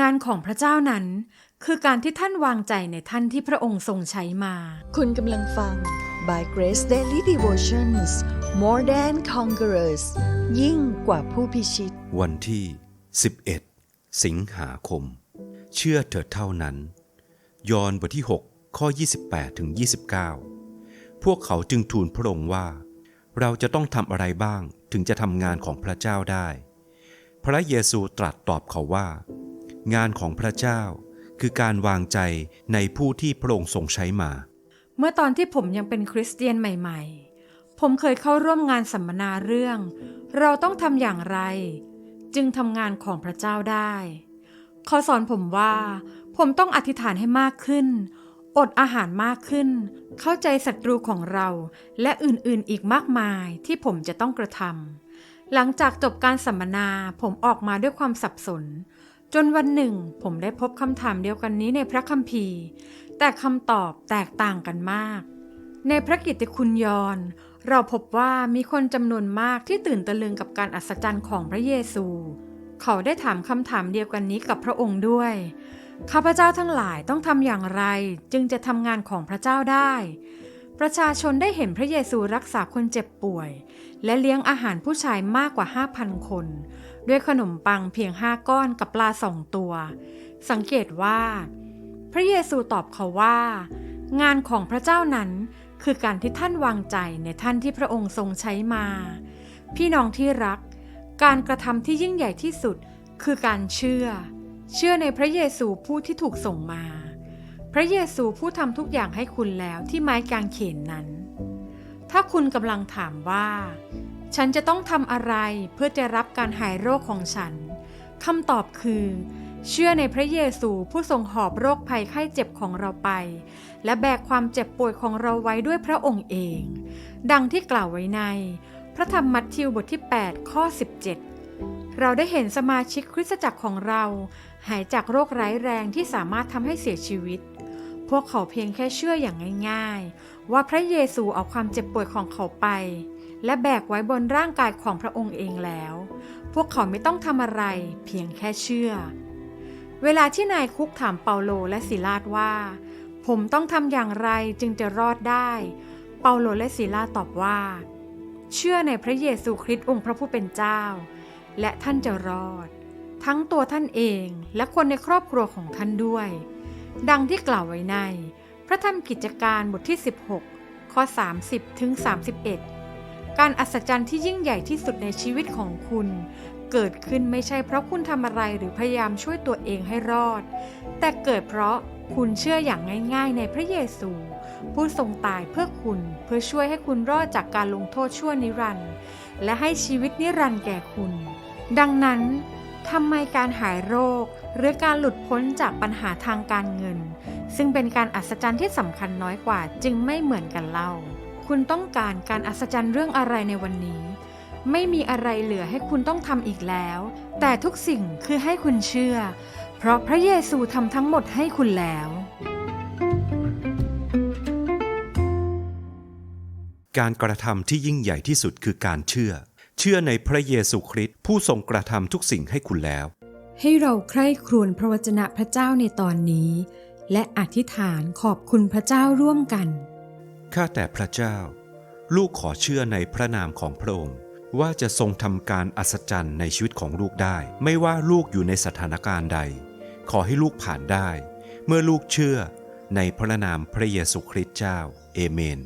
งานของพระเจ้านั้น คือการที่ท่านวางใจในท่านที่พระองค์ทรงใช้มา คุณกำลังฟัง By Grace Daily Devotions More Than Conquerors ยิ่งกว่าผู้พิชิต วันที่ 11 สิงหาคม เชื่อเถิดเท่านั้น ยอห์นบทที่ 6 ข้อ 28ถึง29 พวกเขาจึงทูลพระองค์ว่า เราจะต้องทำอะไรบ้างถึงจะทำงานของพระเจ้าได้ พระเยซูตรัสตอบเขาว่า งานของพระเจ้าคือการวางใจในผู้ที่พระองค์ทรงใช้มา เมื่อตอนที่ผมยังเป็นคริสเตียนใหม่ ๆ ผมเคยเข้าร่วมงานสัมมนาเรื่อง เราต้องทำอย่างไร จึงทำงานของพระเจ้าได้ เขาสอนผมว่า ผมต้องอธิษฐานให้มากขึ้น อดอาหารมากขึ้น เข้าใจศัตรูของเราและอื่นๆอีกมากมายที่ผมจะต้องกระทำหลังจากจบการสัมมนาผมออกมาด้วยความสับสน จนวันหนึ่ง ผมได้พบคำถามเดียวกันนี้ในพระคัมภีร์ แต่คำตอบแตกต่างกันมาก ในพระกิตติคุณยอน เราพบว่ามีคนจำนวนมากที่ตื่นตะลึงกับการอัศจรรย์ของพระเยซู เขาได้ถามคำถามเดียวกันนี้กับพระองค์ด้วย ข้าพเจ้าทั้งหลายต้องทำอย่างไรจึงจะทำงานของพระเจ้าได้ ประชาชนได้เห็นพระเยซูรักษาคนเจ็บป่วย และเลี้ยงอาหารผู้ชายมากกว่า 5,000 คน ด้วยขนมปังเพียงห้าก้อนกับปลาสองตัว สังเกตว่า พระเยซูตอบเขาว่า งานของพระเจ้านั้นคือการที่ท่านวางใจในท่านที่พระองค์ทรงใช้มา พี่น้องที่รัก การกระทำที่ยิ่งใหญ่ที่สุดคือการเชื่อ เชื่อในพระเยซูผู้ที่ถูกส่งมา พระเยซูผู้ทำทุกอย่างให้คุณแล้วที่ไม้กางเขนนั้น ถ้าคุณกำลังถามว่า ฉันจะต้องทำอะไรเพื่อจะรับการหายโรคของฉันคำตอบคือ เชื่อในพระเยซูผู้ทรงหอบโรคภัยไข้เจ็บของเราไป และแบกความเจ็บป่วยของเราไว้ด้วยพระองค์เอง ดังที่กล่าวไว้ใน พระธรรมมัทธิวบทที่ 8 ข้อ 17 เราได้เห็นสมาชิกคริสตจักรของเรา หายจากโรคร้ายแรงที่สามารถทำให้เสียชีวิต พวกเขาเพียงแค่เชื่ออย่างง่าย ๆ ว่าพระเยซูเอาความเจ็บป่วยของเขาไป และแบกไว้บนร่างกายของพระองค์เองแล้ว พวกเขาไม่ต้องทำอะไรเพียงแค่เชื่อ เวลาที่นายคุกถามเปาโลและศิลาดว่า ผมต้องทำอย่างไรจึงจะรอดได้ เปาโลและศิลาตอบว่า เชื่อในพระเยซูคริสต์องค์พระผู้เป็นเจ้า และท่านจะรอด ทั้งตัวท่านเองและคนในครอบครัวของท่านด้วย ดังที่กล่าวไว้ใน พระธรรมกิจการบทที่ 16ข้อ30ถึง31 การอัศจรรย์ที่ยิ่งใหญ่ที่สุดในชีวิตของคุณ เกิดขึ้นไม่ใช่เพราะคุณทำอะไรหรือพยายามช่วยตัวเองให้รอด แต่เกิดเพราะคุณเชื่ออย่างง่าย ๆ ในพระเยซู ผู้ทรงตายเพื่อคุณเพื่อช่วยให้คุณรอดจากการลงโทษชั่วนิรันดร์และให้ชีวิตนิรันดร์แก่คุณ ดังนั้นทำไมการหายโรค หรือการหลุดพ้นจากปัญหาทางการเงิน ซึ่งเป็นการอัศจรรย์ที่สำคัญน้อยกว่าจึงไม่เหมือนกันเล่า คุณต้องการการอัศจรรย์เรื่องอะไรในวันนี้ ไม่มีอะไรเหลือให้คุณต้องทำอีกแล้ว แต่ทุกสิ่งคือให้คุณเชื่อ เพราะพระเยซูทำทั้งหมดให้คุณแล้ว การกระทำที่ยิ่งใหญ่ที่สุดคือการเชื่อ เชื่อในพระเยซูคริสต์ผู้ทรงกระทำทุกสิ่งให้คุณแล้ว ให้เราใคร่ครวญพระวจนะพระเจ้าในตอนนี้ และอธิษฐานขอบคุณพระเจ้าร่วมกัน ข้าแต่พระเจ้า ลูกขอเชื่อในพระนามของพระองค์ ว่าจะทรงทำการอัศจรรย์ในชีวิตของลูกได้ ไม่ว่าลูกอยู่ในสถานการณ์ใด ขอให้ลูกผ่านได้ เมื่อลูกเชื่อในพระนามพระเยซูคริสต์เจ้า เอเมน